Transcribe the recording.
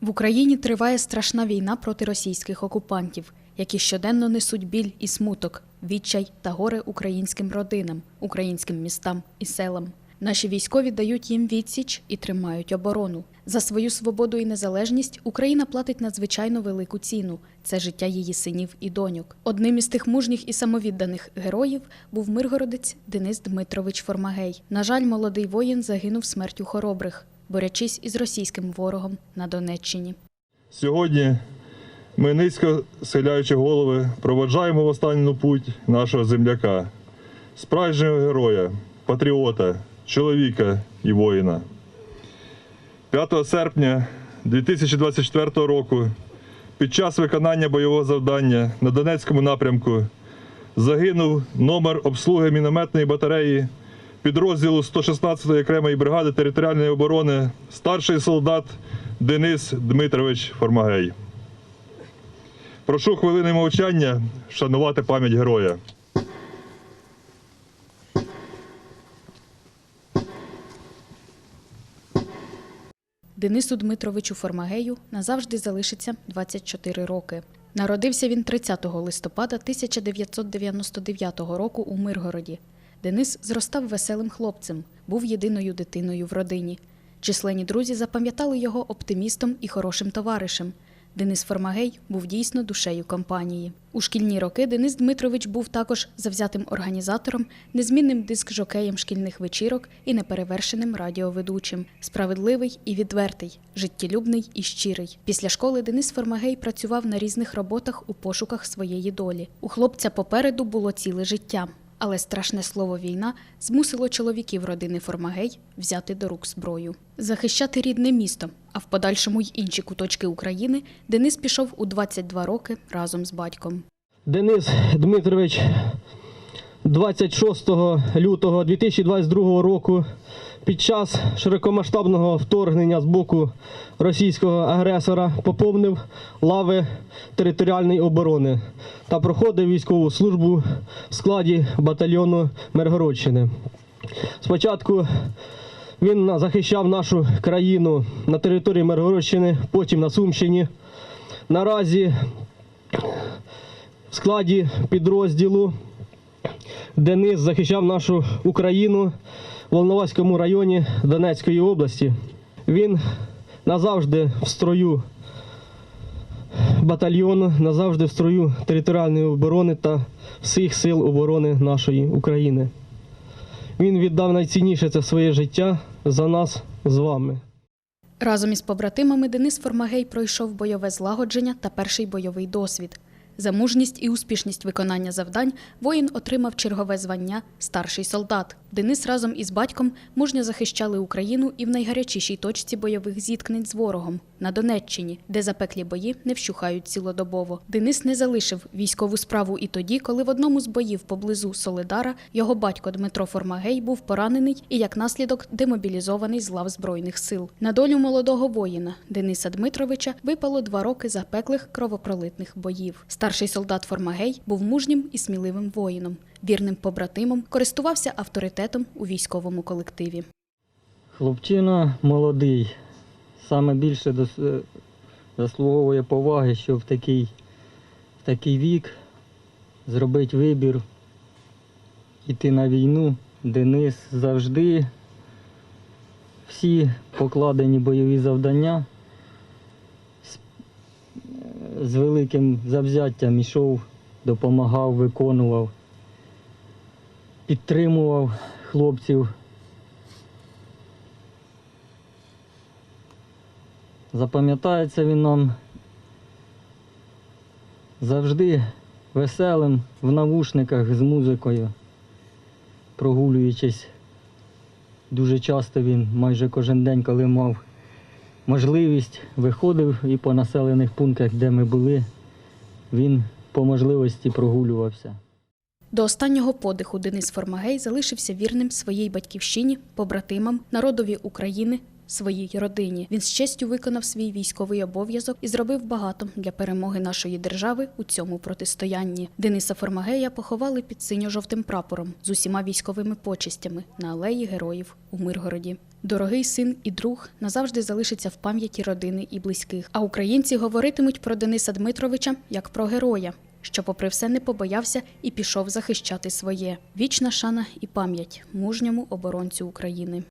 В Україні триває страшна війна проти російських окупантів, які щоденно несуть біль і смуток, відчай та горе українським родинам, українським містам і селам. Наші військові дають їм відсіч і тримають оборону. За свою свободу і незалежність Україна платить надзвичайно велику ціну це життя її синів і доньок. Одним із тих мужніх і самовідданих героїв був миргородець Денис Дмитрович Формагей. На жаль, молодий воїн загинув смертю хоробрих, борючись із російським ворогом на Донеччині. Сьогодні ми низько схиляючи голови, проводжаємо в останню путь нашого земляка, справжнього героя, патріота, чоловіка і воїна. 5 серпня 2024 року під час виконання бойового завдання на Донецькому напрямку загинув номер обслуги мінометної батареї підрозділу 116-ї окремої бригади територіальної оборони старший солдат Денис Дмитрович Формагей. Прошу хвилини мовчання вшанувати пам'ять героя. Денису Дмитровичу Формагею назавжди залишиться 24 роки. Народився він 30 листопада 1999 року у Миргороді. Денис зростав веселим хлопцем, був єдиною дитиною в родині. Численні друзі запам'ятали його оптимістом і хорошим товаришем. Денис Формагей був дійсно душею компанії. У шкільні роки Денис Дмитрович був також завзятим організатором, незмінним диск-жокеєм шкільних вечірок і неперевершеним радіоведучим. Справедливий і відвертий, життєлюбний і щирий. Після школи Денис Формагей працював на різних роботах у пошуках своєї долі. У хлопця попереду було ціле життя. Але страшне слово війна змусило чоловіків родини Формагей взяти до рук зброю, захищати рідне місто. А в подальшому й інші куточки України Денис пішов у 22 роки разом з батьком. Денис Дмитрович 26 лютого 2022 року під час широкомасштабного вторгнення з боку російського агресора поповнив лави територіальної оборони та проходив військову службу в складі батальйону Миргородщини. Спочатку він захищав нашу країну на території Миргородщини, потім на Сумщині. Наразі в складі підрозділу Денис захищав нашу Україну в Волноваському районі Донецької області. Він назавжди в строю батальйону, назавжди в строю територіальної оборони та всіх сил оборони нашої України. Він віддав найцінніше це своє життя за нас з вами. Разом із побратимами Денис Формагей пройшов бойове злагодження та перший бойовий досвід. За мужність і успішність виконання завдань воїн отримав чергове звання старший солдат. Денис разом із батьком мужньо захищали Україну і в найгарячішій точці бойових зіткнень з ворогом на Донеччині, де запеклі бої не вщухають цілодобово. Денис не залишив військову справу і тоді, коли в одному з боїв поблизу Солидара його батько Дмитро Формагей був поранений і як наслідок демобілізований з лав збройних сил. На долю молодого воїна Дениса Дмитровича випало два роки запеклих кровопролитних боїв. Старший солдат Формагей був мужнім і сміливим воїном, вірним побратимом, користувався авторитетом у військовому колективі. Хлопчина молодий. Саме більше заслуговує поваги, що в такий, в такий вік зробити вибір, йти на війну. Денис завжди всі покладені бойові завдання з, з великим завзяттям йшов, допомагав, виконував, підтримував хлопців. Запам'ятається він нам завжди веселим в навушниках з музикою, прогулюючись. Дуже часто він майже кожен день, коли мав можливість, виходив і по населених пунктах, де ми були, він по можливості прогулювався. До останнього подиху Денис Формагей залишився вірним своїй батьківщині, побратимам, народові України, своїй родині. Він з честю виконав свій військовий обов'язок і зробив багато для перемоги нашої держави у цьому протистоянні. Дениса Формагея поховали під синьо-жовтим прапором з усіма військовими почестями на алеї героїв у Миргороді. Дорогий син і друг назавжди залишиться в пам'яті родини і близьких. А українці говоритимуть про Дениса Дмитровича як про героя, що, попри все, не побоявся і пішов захищати своє. Вічна шана і пам'ять мужньому оборонцю України.